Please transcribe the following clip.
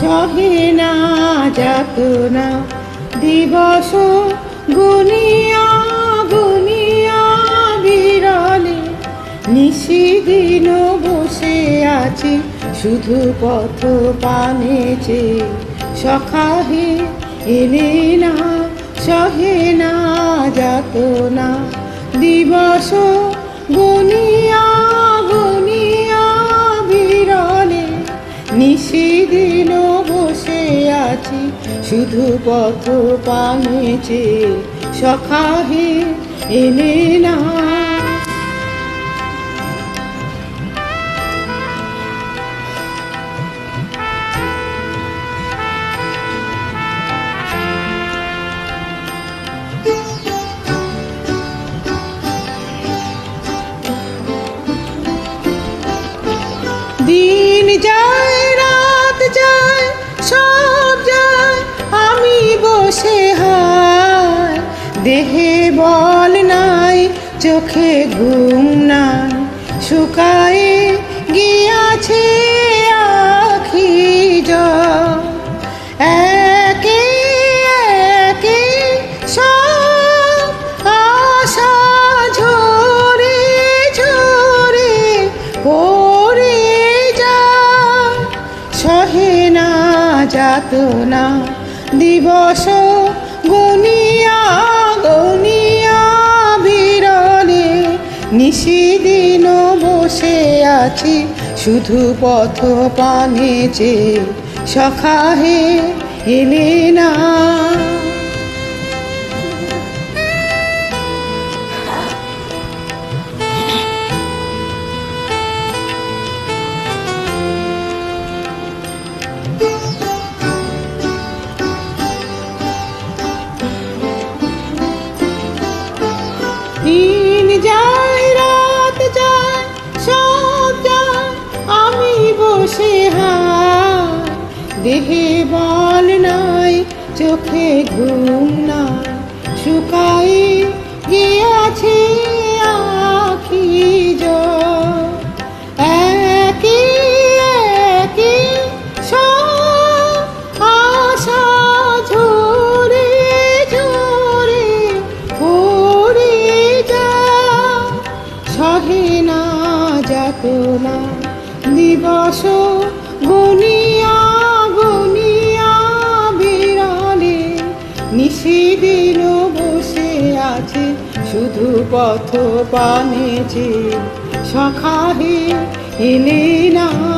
সহে না যাতনা দিবস গুনিয়া আছি শুধু পথ পানেছে সখাহে এনে না, সহে না যাতনা দিবস গুনিয়া গুনিয়া বিরলে নিশিদিন বসে আছি, শুধু পথ পানেছে সখাহে এনে না দিন যায়, রাত যায়, সব যায়, আমি বসে হায়। দেহে বল নাই, চোখে ঘুম নাই, শুকায়ে যাত না দিবস গুনিয়া গুনিয়া বিরলে, নিশিদিন বসে আছি, শুধু পথ পানেছে সখাহে এলে না। দেহে বল নাই, চোখে ঘুম নাই, শুকাই গিয়াছে আখি জল। একে একে সব আশা ঝরে ঝরে পড়ে যায়। সহে না যাত না দিবস শুধু পথ পানেছি সখাহে এলে না।